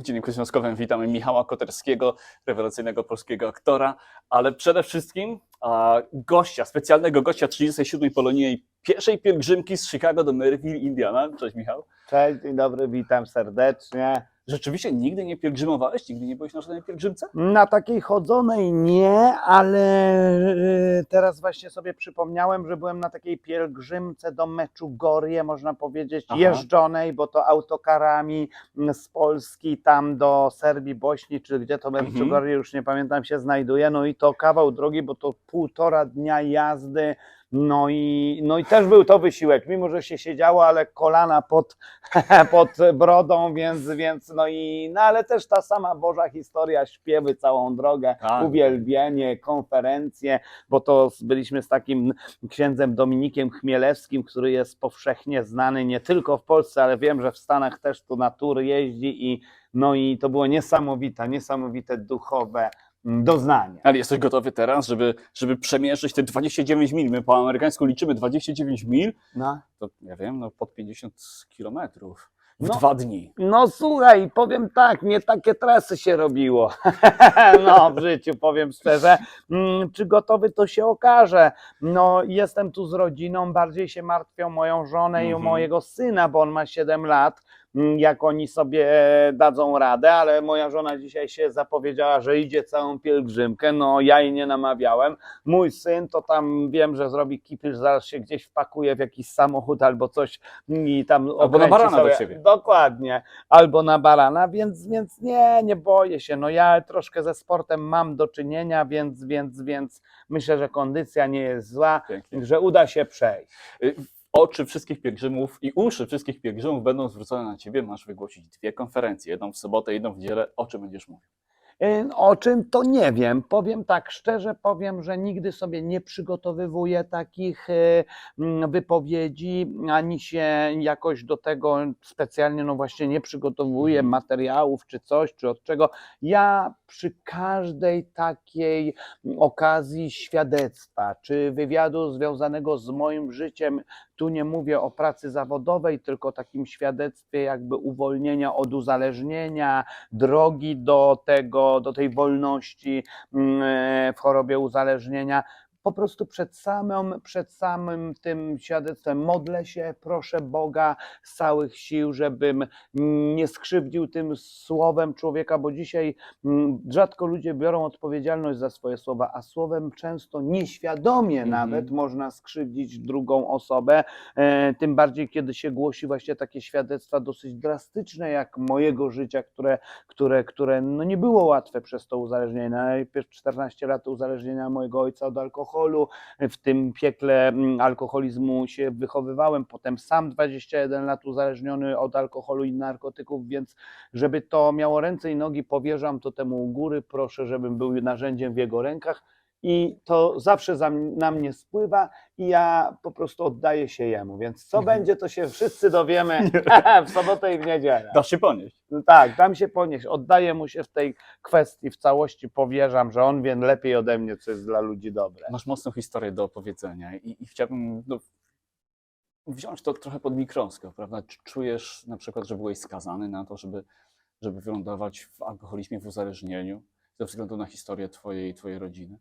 W Dzienniku Związkowym witamy Michała Koterskiego, rewelacyjnego polskiego aktora, ale przede wszystkim a, gościa, specjalnego gościa 37. Polonii pierwszej pielgrzymki z Chicago do Maryville, Indiana. Cześć Michał. Cześć, dzień dobry, witam serdecznie. Rzeczywiście nigdy nie pielgrzymowałeś? Nigdy nie byłeś na żadnej pielgrzymce? Na takiej chodzonej nie, ale e, teraz właśnie sobie przypomniałem, że byłem na takiej pielgrzymce do Meczugorje, można powiedzieć, Aha. jeżdżonej, bo to autokarami z Polski tam do Serbii, Bośni, czy gdzie to Mhm. Meczugorje, już nie pamiętam, się znajduje. No i to kawał drogi, bo to półtora dnia jazdy. No i, no i też był to wysiłek, mimo że się siedziało, ale kolana pod, pod brodą, więc, więc no i, no ale też ta sama Boża historia, śpiewy całą drogę, Tak. uwielbienie, konferencje, bo to byliśmy z takim księdzem Dominikiem Chmielewskim, który jest powszechnie znany nie tylko w Polsce, ale wiem, że w Stanach też tu na tur jeździ i no i to było niesamowite, niesamowite duchowe mm, doznanie. Ale jesteś gotowy teraz, żeby, żeby przemierzyć te 29 mil? My po amerykańsku liczymy 29 mil, No. to ja wiem, no pod 50 kilometrów w No. dwa dni. No słuchaj, powiem tak, nie takie trasy się robiło. no w życiu, powiem szczerze. Mm, Czy gotowy, to się okaże. No jestem tu z rodziną, bardziej się martwią moją żonę i o Mhm. mojego syna, bo on ma 7 lat. Mm, Jak oni sobie dadzą radę, ale moja żona dzisiaj się zapowiedziała, że idzie całą pielgrzymkę. No ja jej nie namawiałem. Mój syn to tam wiem, że zrobi kipisz, zaraz się gdzieś wpakuje w jakiś samochód albo coś i tam na okręci barana do sobie. ciebie. Dokładnie, albo na barana, więc, więc nie, nie boję się. No ja troszkę ze sportem mam do czynienia, więc, więc, więc myślę, że kondycja nie jest zła, Pięknie. że uda się przejść. Oczy wszystkich pielgrzymów i uszy wszystkich pielgrzymów będą zwrócone na ciebie. Masz wygłosić dwie konferencje, jedną w sobotę, jedną w niedzielę. O czym będziesz mówił? O czym to nie wiem. Powiem tak szczerze, powiem, że nigdy sobie nie przygotowywuję takich y, mm, wypowiedzi, ani się jakoś do tego specjalnie, no właśnie, nie przygotowuję Mhm. materiałów czy coś, czy od czego. Ja przy każdej takiej okazji świadectwa, czy wywiadu związanego z moim życiem, tu nie mówię o pracy zawodowej, tylko takim świadectwie jakby uwolnienia od uzależnienia, drogi do tego, do tej wolności mm, e, w chorobie uzależnienia. Po prostu przed samym, przed samym tym świadectwem modlę się, proszę Boga z całych sił, żebym nie skrzywdził tym słowem człowieka, bo dzisiaj mm, rzadko ludzie biorą odpowiedzialność za swoje słowa, a słowem często nieświadomie Mhm. nawet można skrzywdzić drugą osobę. E, tym bardziej, kiedy się głosi właśnie takie świadectwa dosyć drastyczne, jak mojego życia, które, które, które no nie było łatwe przez to uzależnienie. Najpierw 14 lat uzależnienia mojego ojca od alkoholu, w tym piekle mm, alkoholizmu się wychowywałem, potem sam 21 lat uzależniony od alkoholu i narkotyków, więc żeby to miało ręce i nogi, powierzam to temu u góry, proszę, żebym był narzędziem w jego rękach. I to zawsze na mnie spływa i ja po prostu oddaję się jemu. Więc co Mhm. będzie, to się wszyscy dowiemy w sobotę i w niedzielę. Dasz się ponieść. No tak, dam się ponieść. Oddaję mu się w tej kwestii w całości. Powierzam, że on wie lepiej ode mnie, co jest dla ludzi dobre. Masz mocną historię do opowiedzenia i, i chciałbym no, wziąć to trochę pod mikroskop, prawda? Czy czujesz na przykład, że byłeś skazany na to, żeby, żeby wylądować w alkoholizmie, w uzależnieniu ze względu na historię twojej, twojej rodziny?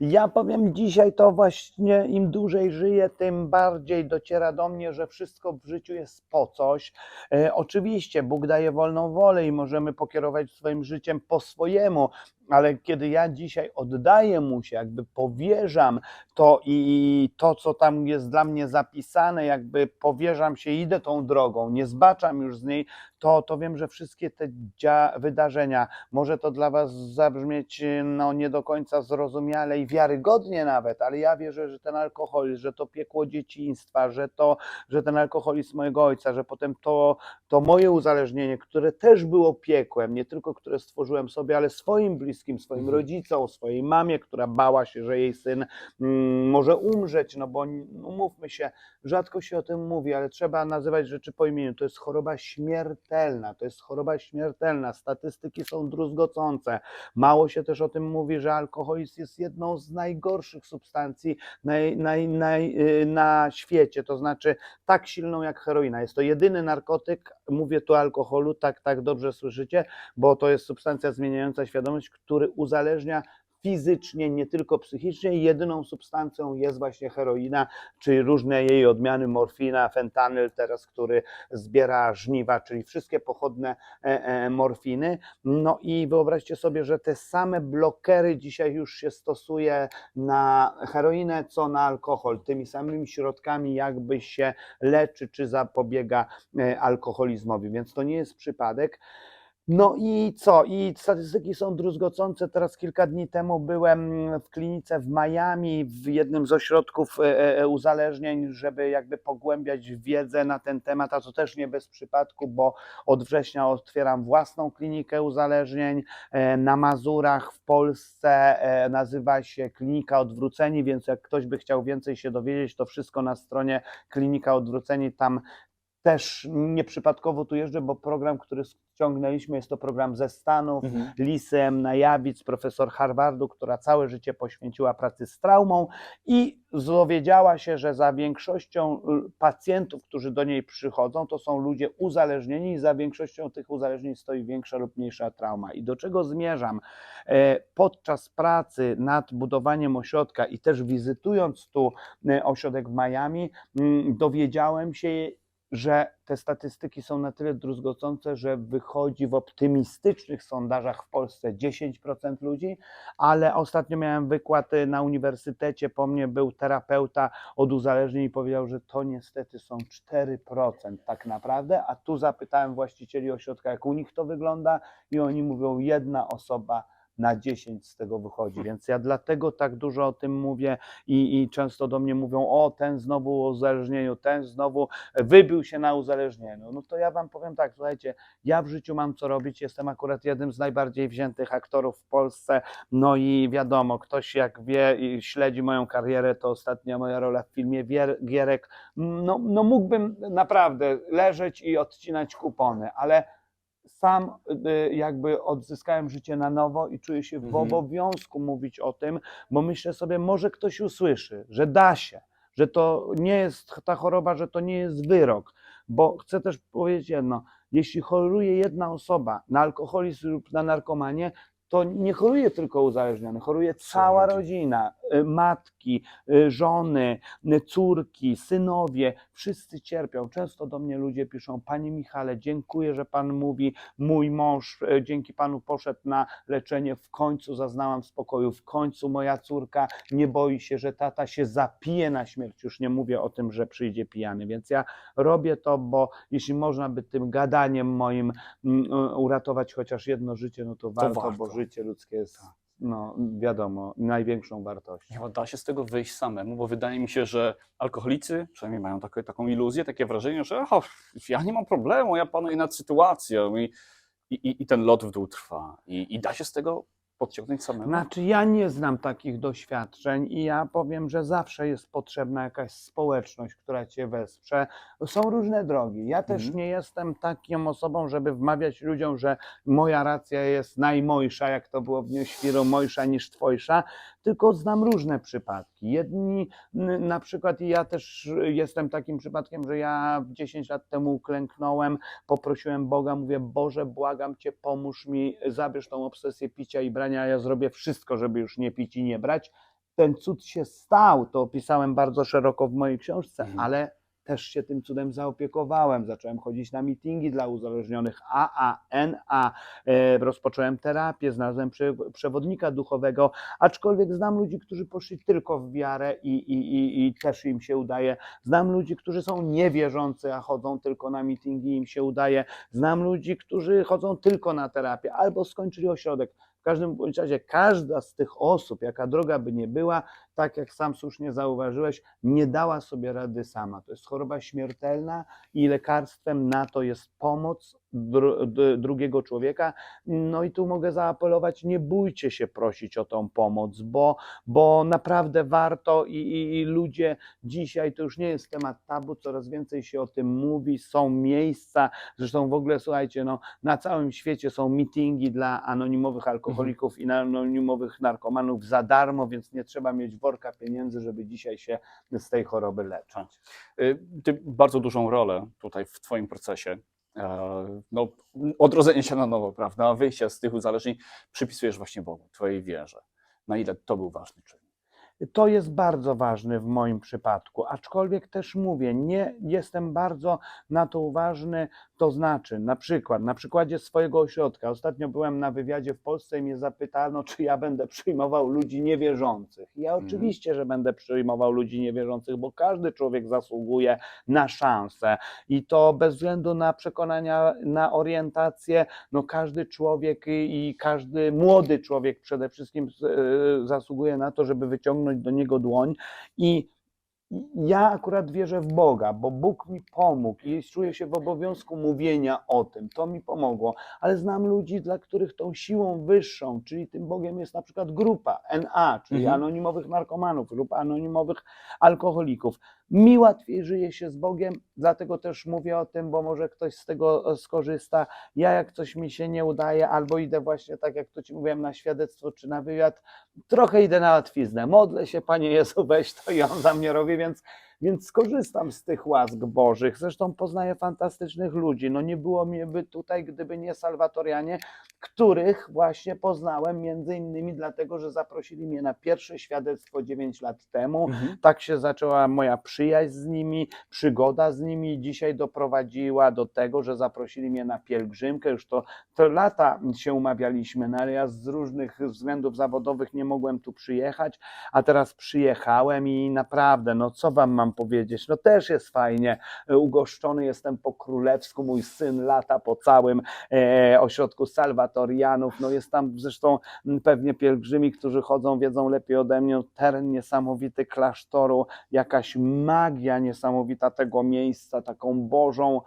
Ja powiem dzisiaj to właśnie im dłużej żyję, tym bardziej dociera do mnie, że wszystko w życiu jest po coś. E, oczywiście Bóg daje wolną wolę i możemy pokierować swoim życiem po swojemu, ale kiedy ja dzisiaj oddaję mu się, jakby powierzam to i to, co tam jest dla mnie zapisane, jakby powierzam się, idę tą drogą, nie zbaczam już z niej, to, to wiem, że wszystkie te wydarzenia, może to dla Was zabrzmieć no, nie do końca zrozumiale i wiarygodnie nawet, ale ja wierzę, że ten alkoholizm, że to piekło dzieciństwa, że, to, że ten alkoholizm mojego ojca, że potem to, to moje uzależnienie, które też było piekłem, nie tylko które stworzyłem sobie, ale swoim bliskim, bliskim swoim Mhm. rodzicom, swojej mamie, która bała się, że jej syn mm, może umrzeć, no bo no, umówmy się, rzadko się o tym mówi, ale trzeba nazywać rzeczy po imieniu. To jest choroba śmiertelna, to jest choroba śmiertelna. Statystyki są druzgocące. Mało się też o tym mówi, że alkoholizm jest jedną z najgorszych substancji naj, naj, naj, y, na świecie, to znaczy tak silną jak heroina. Jest to jedyny narkotyk, mówię tu o alkoholu, tak, tak dobrze słyszycie, bo to jest substancja zmieniająca świadomość, który uzależnia fizycznie, nie tylko psychicznie. Jedyną substancją jest właśnie heroina, czy różne jej odmiany, morfina, fentanyl teraz, który zbiera żniwa, czyli wszystkie pochodne e, e, morfiny. No i wyobraźcie sobie, że te same blokery dzisiaj już się stosuje na heroinę, co na alkohol. Tymi samymi środkami jakby się leczy, czy zapobiega e, alkoholizmowi, więc to nie jest przypadek. No i co? I statystyki są druzgocące. Teraz kilka dni temu byłem w klinice w Miami, w jednym z ośrodków e, e, uzależnień, żeby jakby pogłębiać wiedzę na ten temat, a to też nie bez przypadku, bo od września otwieram własną klinikę uzależnień e, na Mazurach w Polsce. e, Nazywa się Klinika Odwróceni, więc jak ktoś by chciał więcej się dowiedzieć, to wszystko na stronie Klinika Odwróceni. Tam też nieprzypadkowo tu jeżdżę, bo program, który ściągnęliśmy, jest to program ze Stanów. Mhm. Lisem Najawic, profesor Harvardu, która całe życie poświęciła pracy z traumą i dowiedziała się, że za większością y, pacjentów, którzy do niej przychodzą, to są ludzie uzależnieni i za większością tych uzależnień stoi większa lub mniejsza trauma. I do czego zmierzam? E, Podczas pracy nad budowaniem ośrodka i też wizytując tu e, ośrodek w Miami, mm, dowiedziałem się, że te statystyki są na tyle druzgocące, że wychodzi w optymistycznych sondażach w Polsce 10% ludzi, ale ostatnio miałem wykład y, na uniwersytecie, po mnie był terapeuta od uzależnień i powiedział, że to niestety są 4% tak naprawdę, a tu zapytałem właścicieli ośrodka, jak u nich to wygląda i oni mówią, jedna osoba na 10 z tego wychodzi, więc ja dlatego tak dużo o tym mówię i, i często do mnie mówią, o ten znowu o uzależnieniu, ten znowu wybił się na uzależnieniu. No to ja wam powiem tak, słuchajcie, ja w życiu mam co robić, jestem akurat jednym z najbardziej wziętych aktorów w Polsce, no i wiadomo, ktoś jak wie i śledzi moją karierę, to ostatnia moja rola w filmie Wier- Gierek, no, no mógłbym naprawdę leżeć i odcinać kupony, ale sam y, jakby odzyskałem życie na nowo i czuję się w Mhm. obowiązku mówić o tym, bo myślę sobie, może ktoś usłyszy, że da się, że to nie jest ta choroba, że to nie jest wyrok, bo chcę też powiedzieć jedno, jeśli choruje jedna osoba na alkoholizm lub na narkomanię, to nie choruje tylko uzależniony, choruje cała rodzina. y, matki, y, żony, y, córki, synowie, wszyscy cierpią. Często do mnie ludzie piszą, Panie Michale, dziękuję, że Pan mówi, mój mąż dzięki Panu poszedł na leczenie, w końcu zaznałam spokoju, w końcu moja córka nie boi się, że tata się zapije na śmierć, już nie mówię o tym, że przyjdzie pijany, więc ja robię to, bo jeśli można by tym gadaniem moim mm, uratować chociaż jedno życie, no to warto, bo warto. Życie ludzkie jest, no wiadomo, największą wartością. Chyba da się z tego wyjść samemu, bo wydaje mi się, że alkoholicy przynajmniej mają takie, taką iluzję, takie wrażenie, że "O, ja nie mam problemu, ja panuję nad sytuacją i, i, i ten lot w dół trwa. I, I da się z tego podciągnąć samemu. Znaczy, ja nie znam takich doświadczeń i ja powiem, że zawsze jest potrzebna jakaś społeczność, która cię wesprze. Są różne drogi. Ja też Mhm. nie jestem taką osobą, żeby wmawiać ludziom, że moja racja jest najmojsza, jak to było w Dniu Świru, mojsza niż twojsza, tylko znam różne przypadki. Jedni, na przykład i ja też jestem takim przypadkiem, że ja 10 lat temu uklęknąłem, poprosiłem Boga, mówię, Boże, błagam Cię, pomóż mi, zabierz tą obsesję picia i brania, ja zrobię wszystko, żeby już nie pić i nie brać. Ten cud się stał, to opisałem bardzo szeroko w mojej książce, Mhm. ale też się tym cudem zaopiekowałem. Zacząłem chodzić na mityngi dla uzależnionych AA, NA, e, rozpocząłem terapię, znalazłem prze, przewodnika duchowego, aczkolwiek znam ludzi, którzy poszli tylko w wiarę i, i, i, i też im się udaje. Znam ludzi, którzy są niewierzący, a chodzą tylko na mityngi i im się udaje. Znam ludzi, którzy chodzą tylko na terapię albo skończyli ośrodek. W każdym razie każda z tych osób, jaka droga by nie była, tak jak sam słusznie zauważyłeś, nie dała sobie rady sama. To jest choroba śmiertelna i lekarstwem na to jest pomoc dru, drugiego człowieka. No i tu mogę zaapelować, nie bójcie się prosić o tą pomoc, bo, bo naprawdę warto i, i, i ludzie dzisiaj to już nie jest temat tabu, coraz więcej się o tym mówi, są miejsca, zresztą w ogóle słuchajcie, no, na całym świecie są meetingi dla anonimowych alkoholików i anonimowych narkomanów za darmo, więc nie trzeba mieć worka pieniędzy, żeby dzisiaj się z tej choroby leczyć. Y, Ty bardzo dużą rolę tutaj w Twoim procesie, e, no, odrodzenia się na nowo, prawda, wyjścia z tych uzależnień, przypisujesz właśnie Bogu, Twojej wierze. Na ile to był ważny czyn? To jest bardzo ważne w moim przypadku, aczkolwiek też mówię, nie jestem bardzo na to uważny, to znaczy na przykład, na przykładzie swojego ośrodka. Ostatnio byłem na wywiadzie w Polsce i mnie zapytano, czy ja będę przyjmował ludzi niewierzących. Ja Mhm. oczywiście, że będę przyjmował ludzi niewierzących, bo każdy człowiek zasługuje na szansę i to bez względu na przekonania, na orientację, no każdy człowiek i, każdy młody człowiek przede wszystkim e, zasługuje na to, żeby wyciągnąć do niego dłoń i ja akurat wierzę w Boga, bo Bóg mi pomógł i czuję się w obowiązku mówienia o tym. To mi pomogło, ale znam ludzi, dla których tą siłą wyższą, czyli tym Bogiem jest na przykład grupa NA, czyli Mhm. anonimowych narkomanów, grupa anonimowych alkoholików. Mi łatwiej żyje się z Bogiem, dlatego też mówię o tym, bo może ktoś z tego e, skorzysta. Ja jak coś mi się nie udaje, albo idę właśnie tak jak to Ci mówiłem na świadectwo czy na wywiad, trochę idę na łatwiznę. Modlę się, Panie Jezu, weź to i On za mnie robi, więc, więc skorzystam z tych łask Bożych. Zresztą poznaję fantastycznych ludzi. No nie było mnie by tutaj, gdyby nie salwatorianie, których właśnie poznałem między innymi dlatego, że zaprosili mnie na pierwsze świadectwo 9 lat temu. Tak się zaczęła moja przyjaźń z nimi, przygoda z nimi dzisiaj doprowadziła do tego, że zaprosili mnie na pielgrzymkę. Już to, to lata się umawialiśmy, no ale ja z różnych względów zawodowych nie mogłem tu przyjechać, a teraz przyjechałem i naprawdę, no co wam mam powiedzieć, no też jest fajnie, E, ugoszczony jestem po królewsku, mój syn lata po całym e, ośrodku salwatorianów, no jest tam zresztą pewnie pielgrzymi, którzy chodzą, wiedzą lepiej ode mnie, teren niesamowity klasztoru, jakaś magia niesamowita tego miejsca, taką Bożą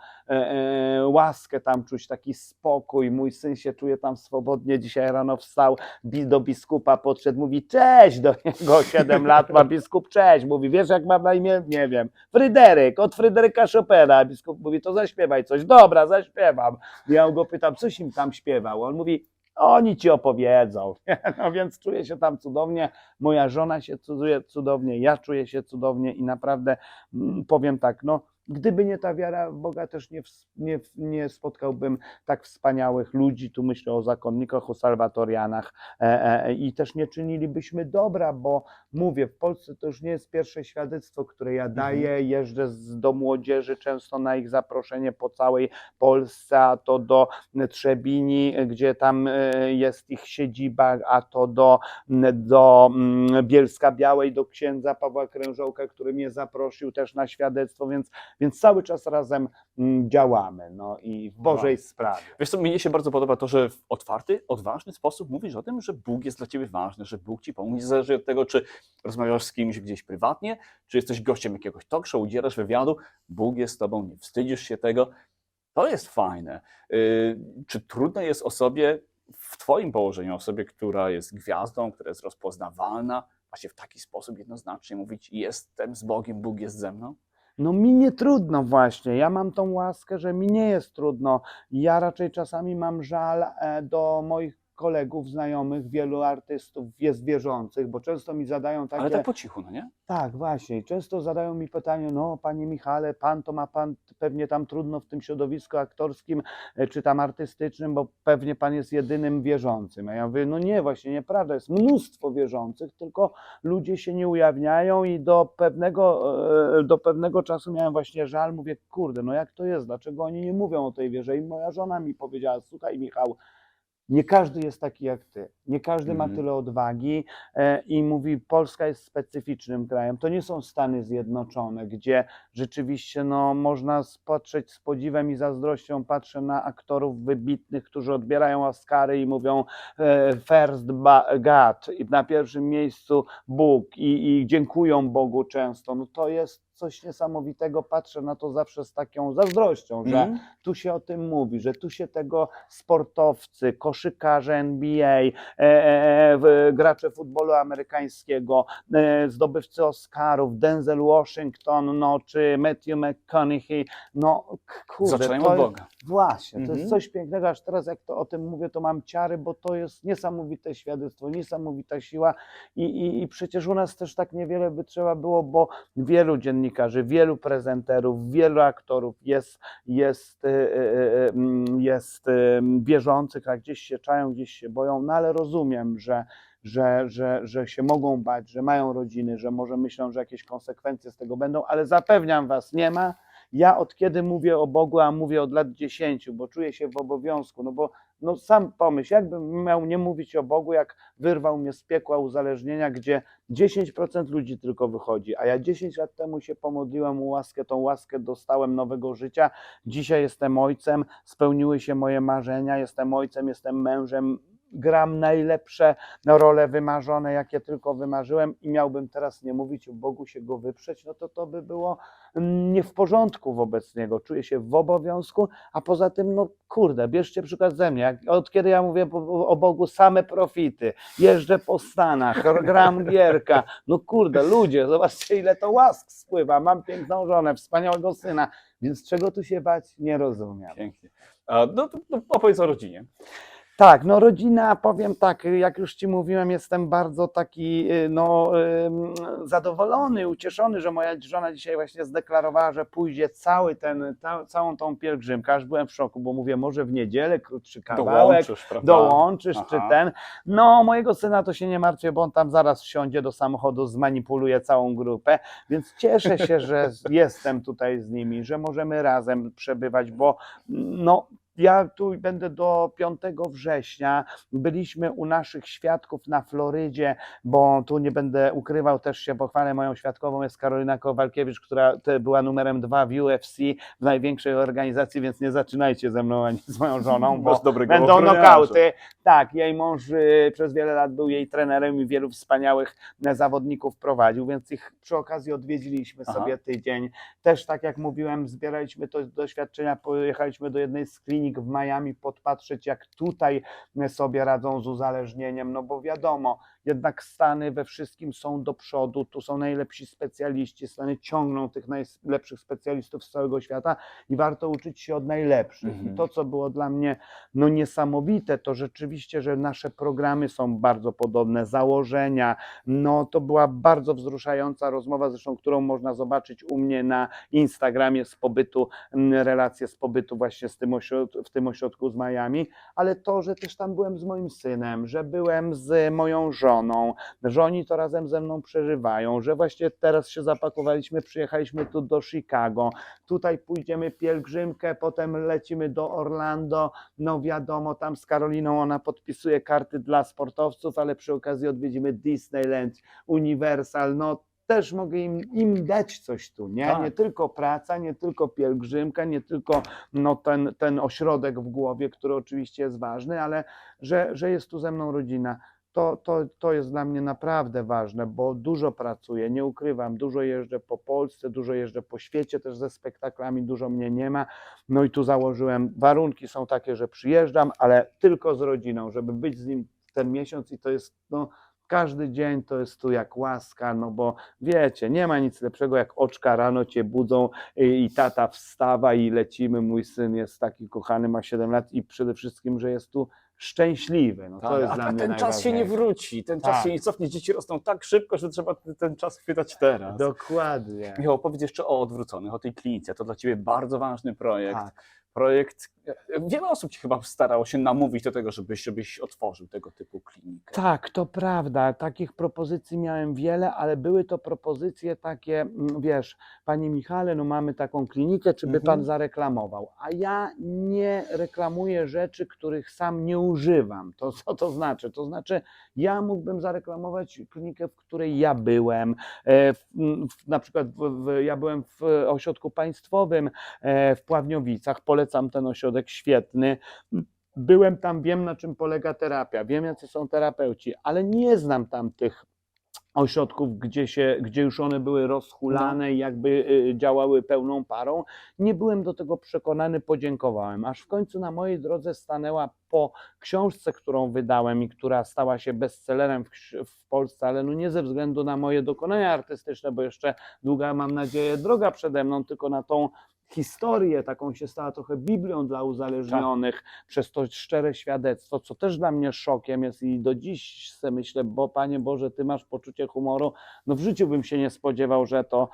łaskę tam czuć, taki spokój. Mój syn się czuje tam swobodnie. Dzisiaj rano wstał, do biskupa podszedł, mówi cześć do niego, 7 lat ma biskup, cześć. Mówi, wiesz jak mam na imię? Nie wiem. Fryderyk, od Fryderyka Chopina. Biskup mówi, to zaśpiewaj coś. Dobra, zaśpiewam. Ja go pytam, coś im tam śpiewał? On mówi, oni ci opowiedzą. No więc czuję się tam cudownie. Moja żona się czuje cudownie, ja czuję się cudownie i naprawdę mm, powiem tak, no gdyby nie ta wiara w Boga, też nie, nie, nie spotkałbym tak wspaniałych ludzi, tu myślę o zakonnikach, o salwatorianach e, e, i też nie czynilibyśmy dobra, bo mówię, w Polsce to już nie jest pierwsze świadectwo, które ja daję, jeżdżę z, do młodzieży często na ich zaproszenie po całej Polsce, a to do Trzebini, gdzie tam e, jest ich siedziba, a to do, do mm, Bielska Białej, do księdza Pawła Krężołka, który mnie zaprosił też na świadectwo, więc, więc cały czas razem mm, działamy no i w Bożej sprawie. Wiesz co, mnie się bardzo podoba to, że w otwarty, odważny sposób mówisz o tym, że Bóg jest dla ciebie ważny, że Bóg ci pomógł. Niezależnie od tego, czy rozmawiasz z kimś gdzieś prywatnie, czy jesteś gościem jakiegoś talk show, udzielasz wywiadu, Bóg jest z tobą, nie wstydzisz się tego. To jest fajne. Yy, Czy trudno jest osobie w twoim położeniu, osobie, która jest gwiazdą, która jest rozpoznawalna, właśnie w taki sposób jednoznacznie mówić jestem z Bogiem, Bóg jest ze mną? No mi nie trudno właśnie. Ja mam tą łaskę, że mi nie jest trudno. Ja raczej czasami mam żal e, do moich kolegów, znajomych, wielu artystów jest wierzących, bo często mi zadają takie... Ale tak po cichu, no nie? Tak, właśnie. Często zadają mi pytanie, no panie Michale, pan to ma pan pewnie tam trudno w tym środowisku aktorskim e, czy tam artystycznym, bo pewnie pan jest jedynym wierzącym. A ja mówię, no nie, właśnie nieprawda, jest mnóstwo wierzących, tylko ludzie się nie ujawniają i do pewnego, e, do pewnego czasu miałem właśnie żal, mówię, kurde, no jak to jest, dlaczego oni nie mówią o tej wierze? I moja żona mi powiedziała, słuchaj Michał, nie każdy jest taki jak ty. Nie każdy ma Mhm. tyle odwagi e, i mówi, Polska jest specyficznym krajem. To nie są Stany Zjednoczone, gdzie rzeczywiście no, można patrzeć z podziwem i zazdrością. Patrzę na aktorów wybitnych, którzy odbierają Oscary i mówią e, first God i na pierwszym miejscu Bóg i, i dziękują Bogu często. No to jest coś niesamowitego. Patrzę na to zawsze z taką zazdrością, że Mhm. tu się o tym mówi, że tu się tego sportowcy, koszykarze NBA, e, e, w- gracze futbolu amerykańskiego, e, zdobywcy Oscarów, Denzel Washington, no, czy Matthew McConaughey, no kurde, to od Boga. Właśnie, to Mhm. jest coś pięknego, aż teraz jak to o tym mówię, to mam ciary, bo to jest niesamowite świadectwo, niesamowita siła i, i, i przecież u nas też tak niewiele by trzeba było, bo wielu dziennikarzy, wielu prezenterów, wielu aktorów jest, jest, e, e, e, mm, jest wierzących, a gdzieś się czają, gdzieś się boją, no ale rozumiem, że że, że, że się mogą bać, że mają rodziny, że może myślą, że jakieś konsekwencje z tego będą, ale zapewniam Was, nie ma. Ja od kiedy mówię o Bogu, a mówię od lat 10, bo czuję się w obowiązku, no bo no sam pomyśl, jakbym miał nie mówić o Bogu, jak wyrwał mnie z piekła uzależnienia, gdzie 10% ludzi tylko wychodzi, a ja 10 lat temu się pomodliłem o łaskę, tą łaskę dostałem nowego życia, dzisiaj jestem ojcem, spełniły się moje marzenia, jestem ojcem, jestem mężem, gram najlepsze role wymarzone, jakie tylko wymarzyłem i miałbym teraz nie mówić o Bogu, się go wyprzeć, no to to by było mm, nie w porządku wobec Niego. Czuję się w obowiązku, a poza tym, no kurde, bierzcie przykład ze mnie. Od kiedy ja mówię o Bogu, same profity, jeżdżę po Stanach, gram gierka, no kurde, ludzie, zobaczcie ile to łask spływa, mam piękną żonę, wspaniałego syna, więc czego tu się bać, nie rozumiem. Pięknie. No, to opowiedz o rodzinie. Tak, no rodzina, powiem tak, jak już Ci mówiłem, jestem bardzo taki y, no, zadowolony, ucieszony, że moja żona dzisiaj właśnie zdeklarowała, że pójdzie cały ten, ta, całą tą pielgrzymkę, aż byłem w szoku, bo mówię, może w niedzielę, krótszy kawałek, Dołączysz, prawda? dołączysz, czy ten. No, mojego syna to się nie martwię, bo on tam zaraz wsiądzie do samochodu, zmanipuluje całą grupę, więc cieszę się, że jestem tutaj z nimi, że możemy razem przebywać, bo no, ja tu będę do 5 września. Byliśmy u naszych świadków na Florydzie, bo tu nie będę ukrywał, też się pochwalę. Moją świadkową jest Karolina Kowalkiewicz, która te- była numerem dwa w UFC, w największej organizacji, więc nie zaczynajcie ze mną ani z moją żoną, bo będą nokauty. Tak, jej mąż y, przez wiele lat był jej trenerem i wielu wspaniałych e, zawodników prowadził, więc ich przy okazji odwiedziliśmy Aha. sobie tydzień. Też tak jak mówiłem, zbieraliśmy to doświadczenia, pojechaliśmy do jednej z klinik w Miami podpatrzeć, jak tutaj sobie radzą z uzależnieniem, no bo wiadomo, jednak Stany we wszystkim są do przodu, tu są najlepsi specjaliści, Stany ciągną tych najlepszych specjalistów z całego świata i warto uczyć się od najlepszych. Mhm. I to, co było dla mnie no niesamowite, to rzeczywiście, że nasze programy są bardzo podobne, założenia, no to była bardzo wzruszająca rozmowa, zresztą którą można zobaczyć u mnie na Instagramie z pobytu, relacje z pobytu właśnie z tym ośrod- w tym ośrodku z Miami, ale to, że też tam byłem z moim synem, że byłem z moją żoną, że oni to razem ze mną przeżywają, że właśnie teraz się zapakowaliśmy, przyjechaliśmy tu do Chicago, tutaj pójdziemy pielgrzymkę, potem lecimy do Orlando, no wiadomo, tam z Karoliną ona podpisuje karty dla sportowców, ale przy okazji odwiedzimy Disneyland, Universal, no też mogę im, im dać coś tu, nie? Tak. Nie tylko praca, nie tylko pielgrzymka, nie tylko no, ten, ten ośrodek w głowie, który oczywiście jest ważny, ale że, że jest tu ze mną rodzina. To, to, to jest dla mnie naprawdę ważne, bo dużo pracuję, nie ukrywam, dużo jeżdżę po Polsce, dużo jeżdżę po świecie też ze spektaklami, dużo mnie nie ma. No i tu założyłem, warunki są takie, że przyjeżdżam, ale tylko z rodziną, żeby być z nim ten miesiąc i to jest, no, każdy dzień to jest tu jak łaska, no bo wiecie, nie ma nic lepszego jak oczka rano cię budzą i, i tata wstawa i lecimy, mój syn jest taki kochany, ma 7 lat i przede wszystkim, że jest tu szczęśliwy, no to Tak, jest a, dla a mnie ten czas się nie wróci, ten czas Tak. się nie cofnie. Dzieci rosną tak szybko, że trzeba ten czas chwytać teraz. Dokładnie. Michał, opowiedz jeszcze o odwróconych, o tej klinice. To dla Ciebie bardzo ważny projekt. Tak. Projekt. Wiele osób Ci chyba starało się namówić do tego, żebyś, żebyś otworzył tego typu klinikę. Tak, to prawda. Takich propozycji miałem wiele, ale były to propozycje takie, mm, wiesz, panie Michale, no mamy taką klinikę, czy by Mhm. pan zareklamował? A ja nie reklamuję rzeczy, których sam nie używam. To co to znaczy? To znaczy, ja mógłbym zareklamować klinikę, w której ja byłem. E, w, m, w, na przykład w, w, ja byłem w ośrodku państwowym e, w Pławniowicach. Polecam ten ośrodek, świetny. Byłem tam, wiem na czym polega terapia, wiem jacy są terapeuci, ale nie znam tam tych ośrodków, gdzie, się, gdzie już one były rozhulane i jakby y, działały pełną parą. Nie byłem do tego przekonany, podziękowałem. Aż w końcu na mojej drodze stanęła po książce, którą wydałem i która stała się bestsellerem w, w Polsce, ale no nie ze względu na moje dokonania artystyczne, bo jeszcze długa, mam nadzieję, droga przede mną, tylko na tą historię, taką się stała trochę Biblią dla uzależnionych, przez to szczere świadectwo, co też dla mnie szokiem jest i do dziś se myślę, bo Panie Boże, Ty masz poczucie humoru, no w życiu bym się nie spodziewał, że to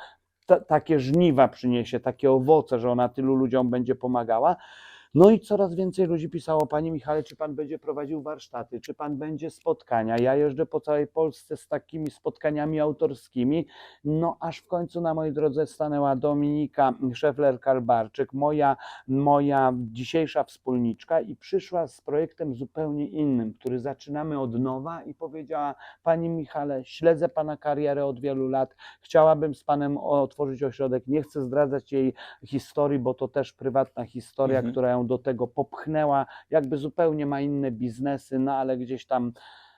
ta, takie żniwa przyniesie, takie owoce, że ona tylu ludziom będzie pomagała. No i coraz więcej ludzi pisało, Panie Michale, czy Pan będzie prowadził warsztaty, czy Pan będzie spotkania. Ja jeżdżę po całej Polsce z takimi spotkaniami autorskimi, no aż w końcu na mojej drodze stanęła Dominika Szefler-Kalbarczyk, moja, moja dzisiejsza wspólniczka i przyszła z projektem zupełnie innym, który zaczynamy od nowa i powiedziała, Panie Michale, śledzę Pana karierę od wielu lat, chciałabym z Panem otworzyć ośrodek, nie chcę zdradzać jej historii, bo to też prywatna historia, Mhm. która ją do tego popchnęła, jakby zupełnie ma inne biznesy, no ale gdzieś tam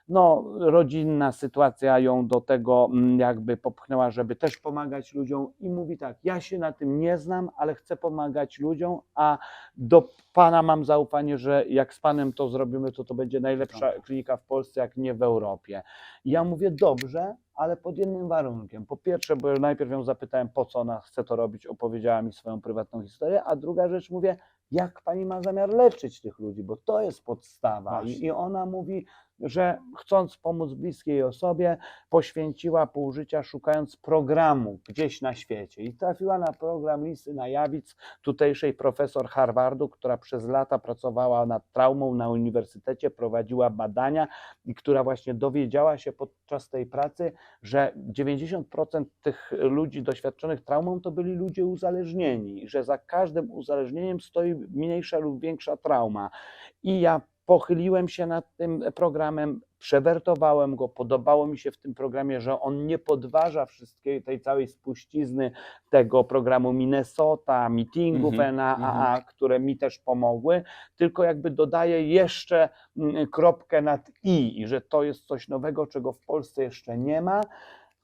no, rodzinna sytuacja ją do tego mm, jakby popchnęła, żeby też pomagać ludziom i mówi tak, ja się na tym nie znam, ale chcę pomagać ludziom, a do Pana mam zaufanie, że jak z Panem to zrobimy, to to będzie najlepsza klinika w Polsce, jak nie w Europie. I ja mówię, dobrze, ale pod jednym warunkiem. Po pierwsze, bo najpierw ją zapytałem, po co ona chce to robić, opowiedziała mi swoją prywatną historię, a druga rzecz, mówię, jak Pani ma zamiar leczyć tych ludzi, bo to jest podstawa. I, I ona mówi, że chcąc pomóc bliskiej osobie, poświęciła pół życia szukając programu gdzieś na świecie i trafiła na program Lisy Najawic, tutejszej profesor Harvardu, która przez lata pracowała nad traumą na uniwersytecie, prowadziła badania i która właśnie dowiedziała się podczas tej pracy, że 90% tych ludzi doświadczonych traumą to byli ludzie uzależnieni, że za każdym uzależnieniem stoi mniejsza lub większa trauma. I ja pochyliłem się nad tym programem, przewertowałem go, podobało mi się w tym programie, że on nie podważa wszystkiej tej całej spuścizny tego programu Minnesota, meetingów Mhm, NAAA, które mi też pomogły, tylko jakby dodaje jeszcze mm, kropkę nad i, i że to jest coś nowego, czego w Polsce jeszcze nie ma.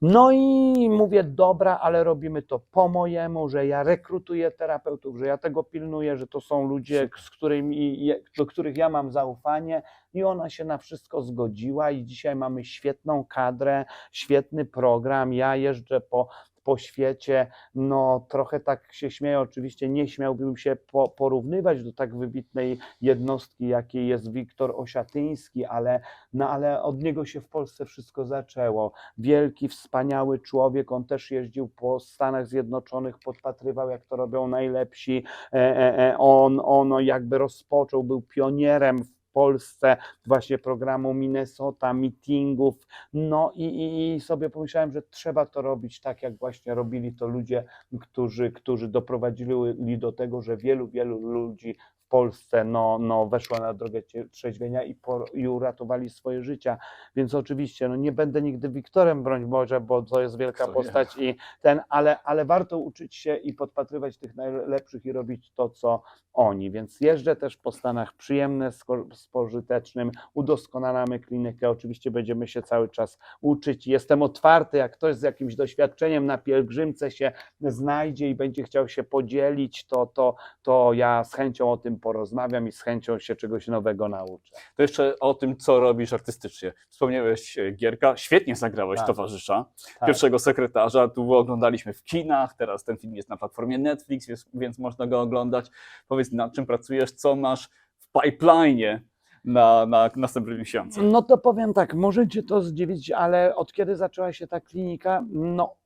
No i mówię, dobra, ale robimy to po mojemu, że ja rekrutuję terapeutów, że ja tego pilnuję, że to są ludzie, z którymi, do których ja mam zaufanie i ona się na wszystko zgodziła i dzisiaj mamy świetną kadrę, świetny program. Ja jeżdżę po, po świecie, no trochę tak się śmieję, oczywiście nie śmiałbym się po, porównywać do tak wybitnej jednostki, jakiej jest Wiktor Osiatyński, ale, no, ale od niego się w Polsce wszystko zaczęło wielki, wspaniały człowiek. On też jeździł po Stanach Zjednoczonych, podpatrywał, jak to robią najlepsi. E, e, e, On, on jakby rozpoczął, był pionierem w Polsce właśnie programu Minnesota, meetingów. No i, i, i sobie pomyślałem, że trzeba to robić tak, jak właśnie robili to ludzie, którzy, którzy doprowadzili do tego, że wielu, wielu ludzi w Polsce no, no, weszło na drogę trzeźwienia i, po, i uratowali swoje życia. Więc oczywiście no, nie będę nigdy Wiktorem, broń Boże, bo to jest wielka postać i ten, ale, ale warto uczyć się i podpatrywać tych najlepszych i robić to, co oni. Więc jeżdżę też po Stanach przyjemne, sko- z pożytecznym, udoskonalamy klinikę. Oczywiście będziemy się cały czas uczyć. Jestem otwarty, jak ktoś z jakimś doświadczeniem na pielgrzymce się znajdzie i będzie chciał się podzielić, to, to, to ja z chęcią o tym porozmawiam i z chęcią się czegoś nowego nauczę. To jeszcze o tym, co robisz artystycznie. Wspomniałeś e, Gierka, świetnie zagrałeś Tak. towarzysza, Tak. pierwszego sekretarza. Tu oglądaliśmy w kinach, teraz ten film jest na platformie Netflix, więc, więc można go oglądać. Powiedz, nad czym pracujesz, co masz w pipeline na, na następny miesiące. No to powiem tak, może cię to zdziwić, ale od kiedy zaczęła się ta klinika, no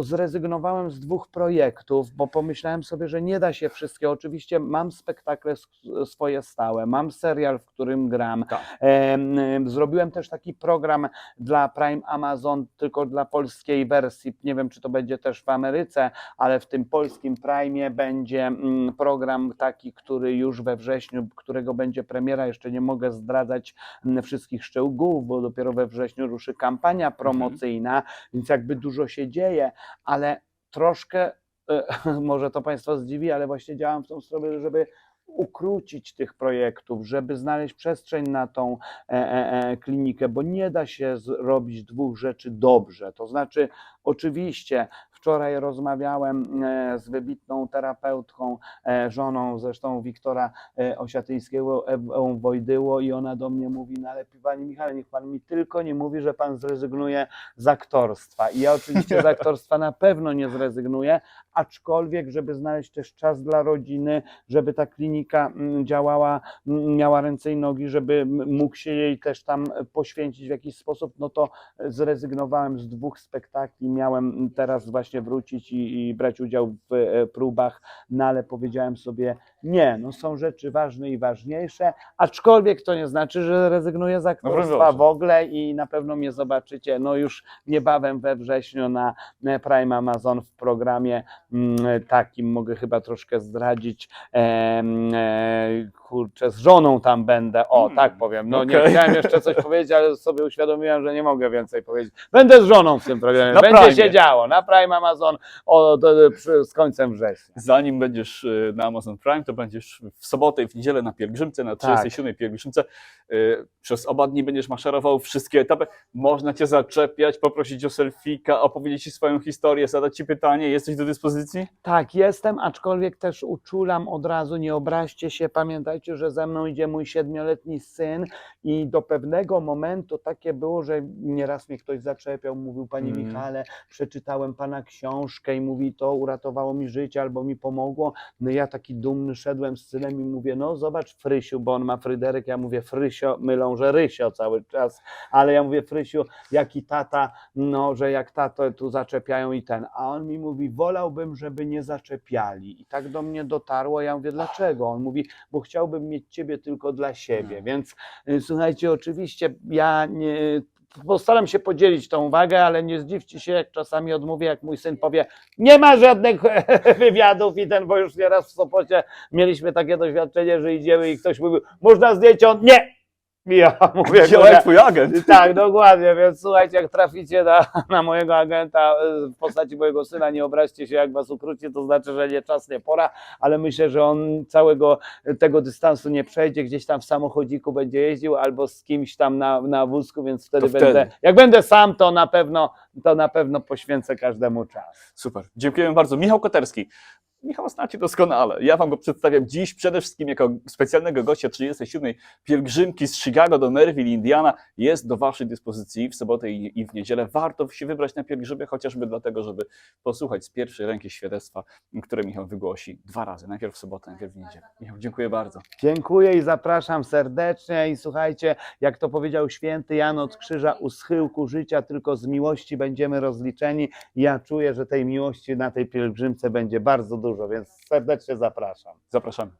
zrezygnowałem z dwóch projektów, bo pomyślałem sobie, że nie da się wszystkiego. Oczywiście mam spektakle swoje stałe, mam serial, w którym gram. Tak. Em, em, Zrobiłem też taki program dla Prime Amazon, tylko dla polskiej wersji. Nie wiem, czy to będzie też w Ameryce, ale w tym polskim Prime będzie mm, program taki, który już we wrześniu, którego będzie premiera. Jeszcze nie mogę zdradzać mm, wszystkich szczegółów, bo dopiero we wrześniu ruszy kampania promocyjna, więc jakby dużo się dzieje, ale troszkę, e, może to Państwa zdziwi, ale właśnie działam w tą stronę, żeby ukrócić tych projektów, żeby znaleźć przestrzeń na tą e, e, klinikę, bo nie da się zrobić dwóch rzeczy dobrze. To znaczy, oczywiście, wczoraj rozmawiałem e, z wybitną terapeutką, e, żoną zresztą Wiktora e, Osiatyjskiego, Ewą Wojdyło i ona do mnie mówi, no ale Panie Michale, niech Pan mi tylko nie mówi, że Pan zrezygnuje z aktorstwa. I ja oczywiście z aktorstwa na pewno nie zrezygnuję, aczkolwiek, żeby znaleźć też czas dla rodziny, żeby ta klinika mm, działała, miała ręce i nogi, żeby mógł się jej też tam poświęcić w jakiś sposób, no to zrezygnowałem z dwóch spektakli, miałem teraz właśnie wrócić i, i brać udział w e, próbach, no ale powiedziałem sobie, nie, no są rzeczy ważne i ważniejsze, aczkolwiek to nie znaczy, że rezygnuję z aktorstwa Boże. w ogóle i na pewno mnie zobaczycie, no już niebawem we wrześniu na e, Prime Amazon w programie mm, takim, mogę chyba troszkę zdradzić, em, e, kurczę, z żoną tam będę, o Mm, tak powiem, no nie okej. chciałem jeszcze coś powiedzieć, ale sobie uświadomiłem, że nie mogę więcej powiedzieć. Będę z żoną w tym programie, Na będzie Prime. się działo, na Prime Amazon o, do, przy, z końcem września. Zanim będziesz y, na Amazon Prime, to będziesz w sobotę i w niedzielę na pielgrzymce, na Tak. 37 pielgrzymce. Y, Przez oba dni będziesz maszerował wszystkie etapy. Można cię zaczepiać, poprosić o selfika, opowiedzieć ci swoją historię, zadać ci pytanie. Jesteś do dyspozycji? Tak, jestem, aczkolwiek też uczulam od razu, nie obraźcie się, pamiętajcie, że ze mną idzie mój siedmioletni syn i do pewnego momentu takie było, że nieraz mnie ktoś zaczepiał, mówił, panie Mm. Michale, przeczytałem pana książkę i mówi, to uratowało mi życie albo mi pomogło. No ja taki dumny szedłem z synem i mówię, no zobacz Frysiu, bo on ma Fryderyk, ja mówię Frysio, mylą, że Rysio cały czas, ale ja mówię Frysiu, jaki tata, no, że jak tato tu zaczepiają i ten, a on mi mówi, wolałbym, żeby nie zaczepiali. I tak do mnie dotarło, ja mówię, dlaczego? On mówi, bo chciałbym mieć ciebie tylko dla siebie. Hmm. Więc y, słuchajcie, oczywiście ja nie. Postaram się podzielić tą uwagę, ale nie zdziwcie się, jak czasami odmówię, jak mój syn powie, nie ma żadnych wywiadów i ten, bo już nieraz w Sopocie mieliśmy takie doświadczenie, że idziemy i ktoś mówił, można zdjęcie, on nie! Ja mówię, Działaj "Kurde, twój agent. tak, dokładnie, więc słuchajcie, jak traficie na, na mojego agenta y, w postaci mojego syna, nie obraźcie się, jak was ukróci, to znaczy, że nie czas, nie pora, ale myślę, że on całego tego dystansu nie przejdzie, gdzieś tam w samochodziku będzie jeździł albo z kimś tam na, na wózku, więc wtedy, wtedy. będę, jak będę sam, to na pewno, to na pewno poświęcę każdemu czas. Super. Dziękujemy bardzo. Michał Koterski. Michał znacie doskonale. Ja Wam go przedstawiam dziś przede wszystkim jako specjalnego gościa 37. pielgrzymki z Chicago do Nerville, Indiana. Jest do Waszej dyspozycji w sobotę i, w niedzielę. Warto się wybrać na pielgrzymkę, chociażby dlatego, żeby posłuchać z pierwszej ręki świadectwa, które Michał wygłosi dwa razy. Najpierw w sobotę, najpierw w niedzielę. Michał, dziękuję bardzo. Dziękuję i zapraszam serdecznie i słuchajcie, jak to powiedział święty Jan od Krzyża, u schyłku życia tylko z miłości będziemy rozliczeni. Ja czuję, że tej miłości na tej pielgrzymce będzie bardzo dużo, więc serdecznie zapraszam. Zapraszamy.